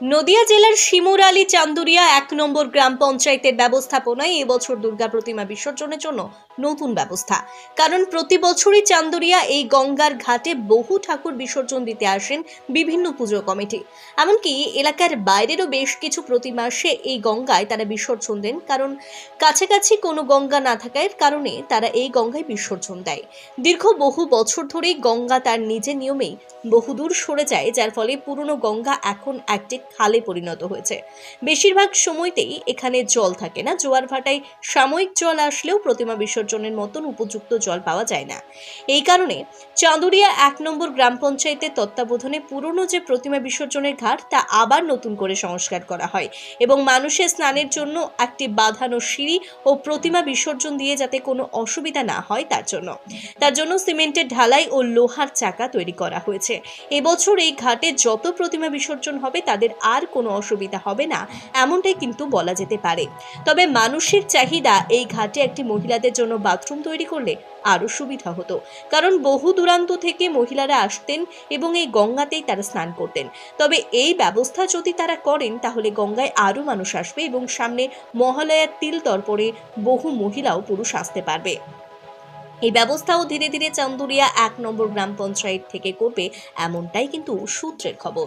নদিয়া জেলার শিমুর আলী চান্দুরিয়া এক নম্বর গ্রাম পঞ্চায়েতের ব্যবস্থাপনায় এবছর দুর্গা প্রতিমা বিসর্জনের জন্য নতুন ব্যবস্থা। কারণ প্রতি বছরই চান্দুরিয়া এই গঙ্গার ঘাটে বহু ঠাকুর বিসর্জন দিতে আসেন বিভিন্ন পুজো কমিটি। এমনকি এলাকার বাইরেরও বেশ কিছু প্রতি মাসে এই গঙ্গায় তারা বিসর্জন দেন। কারণ কাছাকাছি কোনো গঙ্গা না থাকার কারণে তারা এই গঙ্গায় বিসর্জন দেয়। দীর্ঘ বহু বছর ধরেই গঙ্গা তার নিজের নিয়মেই বহুদূর সরে যায়, যার ফলে পুরনো গঙ্গা এখন একটি খালে পরিণত হয়েছে। বেশিরভাগ সময়তেই এখানে জল থাকে না। জোয়ার ভাটায় সাময়িক জল আসলেও প্রতিমা বিসর্জনের মতন উপযুক্ত জল পাওয়া যায় না। এই কারণে চাঁদুরিয়া এক নম্বর গ্রাম পঞ্চায়েতের তত্ত্বাবধানে পুরনো যে প্রতিমা বিসর্জনের ঘাট, তা আবার নতুন করে সংস্কার করা হয় এবং মানুষের স্নানের জন্য একটি বাঁধানো সিঁড়ি ও প্রতিমা বিসর্জন দিয়ে যাতে কোনো অসুবিধা না হয়, তার জন্য। তার জন্য সিমেন্টের ঢালাই ও লোহার চাকা তৈরি করা হয়েছে। এবছর এই ঘাটে যত প্রতিমা বিসর্জন হবে, তাদের আর কোনো অসুবিধা হবে না, এমনটাই কিন্তু বলা যেতে পারে। তবে মানুষের চাহিদা এই ঘাটে একটি মহিলাদের জন্য বাথরুম তৈরি করলে আরও সুবিধা হতো। কারণ বহু দূরান্ত থেকে মহিলারা আসতেন এবং এই গঙ্গাতেই তারা স্নান করতেন। তবে এই ব্যবস্থা যদি তারা করেন, তাহলে গঙ্গায় আরও মানুষ আসবে এবং সামনে মহালয়ার তিল তর্পণে বহু মহিলাও পুরুষ আসতে পারবে। এই ব্যবস্থাও ধীরে ধীরে চান্দুরিয়া এক নম্বর গ্রাম পঞ্চায়েত থেকে করবে, এমনটাই কিন্তু সূত্রের খবর।